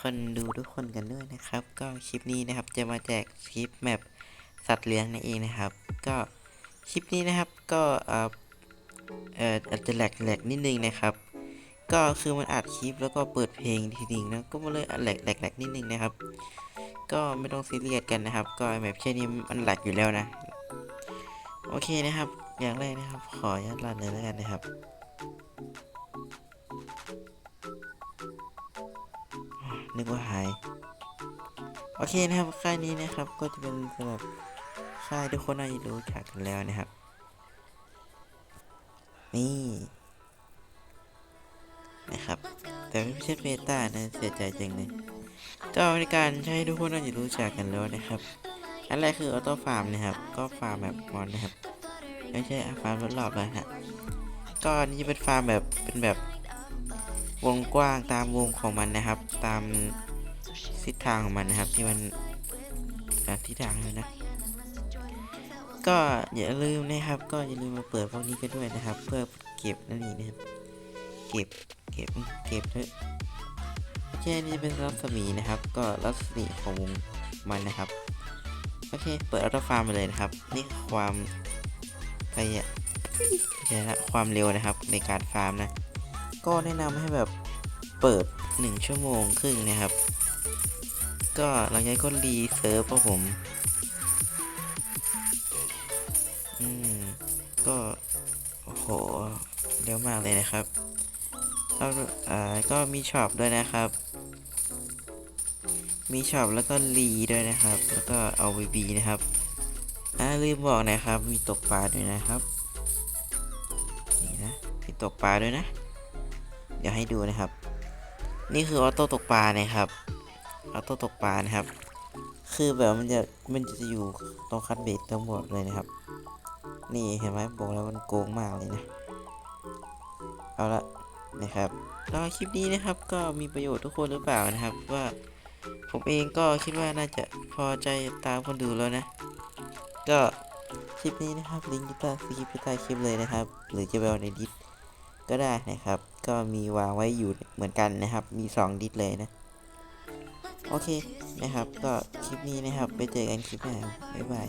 คนดูทุกคนกันด้วยนะครับ ก็คลิปนี้นะครับจะมาแจกคลิปแมปสัตว์เลี้ยงนั่นเองนะครับ ก็คลิปนี้นะครับก็เอ่อเอ่ออาจจะแหลกแหลกนิดนึงนะครับ ก็คือมันอัดคลิปแล้วก็เปิดเพลงทีนึงนะก็มาเลยแหลกแหลกแหลกนิดนึงนะครับ ก็ไม่ต้องซีเรียสกันนะครับ ก็แมปแค่นี้มันแหลกอยู่แล้วนะ โอเคนะครับ อย่างแรกนะครับ ขออนุญาตรันเลยแล้วกันนะครับ นึกว่าหาย โอเคนะครับ ค่ายนี้นะครับ ก็จะเป็นสำหรับค่ายทุกคนน่าจะรู้จักกันแล้วนะครับ นี่นะครับ แต่ไม่ใช่เบต้านะเสียใจจังเลยก็ในการใช้ทุกคนน่าจะรู้จักกันแล้วนะครับอันแรกคือออโต้ฟาร์มนะครับ ก็ฟาร์มแบบมอนนะครับ ไม่ใช่ฟาร์มรอบๆนะฮะก็นี่เป็นฟาร์มแบบเป็นแบบ วงกว้างตามวงของมันนะครับ ตามทิศทางของมันนะครับ ที่มันทิศทางเลยนะ ก็อย่าลืมนะครับ ก็อย่าลืมมาเปิดพวกนี้กันด้วยนะครับ เพื่อเก็บนั่นเองนะครับ เก็บเก็บเก็บเถอะโอเคนี่เป็นรัศมีนะครับ ก็รัศมีของวงมันนะครับโอเคเปิดอัลตร้าฟาร์มไปเลยนะครับ นี่ความไปอะเดี๋ยวนะความเร็วนะครับในการฟาร์มนะ ก็แนะนำให้แบบเปิด 1 ชั่วโมงครึ่งนะครับ ก็หลังจากนั้นก็รีเซิร์ฟครับผมอืมก็โอ้โหเร็วมากเลยนะครับแล้วอ่าก็มีช็อปด้วยนะครับ มีช็อปแล้วก็รีด้วยนะครับ แล้วก็เอาวีบีนะครับอ่าลืมบอกนะครับ มีตกปลาด้วยนะครับ นี่นะมีตกปลาด้วยนะ เดี๋ยวให้ดูนะครับ นี่คือออโต้ตกปลานะครับออโต้ตกปลานะครับ คือแบบมันจะมันจะอยู่ตรงคันเบ็ดทั้งหมดเลยนะครับ นี่เห็นไหมบอกแล้วมันโกงมากเลยนะเอาละนะครับแล้วคลิปนี้นะครับก็มีประโยชน์ทุกคนหรือเปล่านะครับ ว่าผมเองก็คิดว่าน่าจะพอใจตามคนดูแล้วนะ ก็คลิปนี้นะครับลิงก์ที่ใต้คลิปใต้คลิปเลยนะครับ หรือจะไปเอาในดิส ก็ได้นะครับ ก็มีวางไว้อยู่เหมือนกันนะครับ มี 2 ดิสเลยนะ โอเคนะครับ ก็คลิปนี้นะครับ ไปเจอกันคลิปหน้าบ๊ายบาย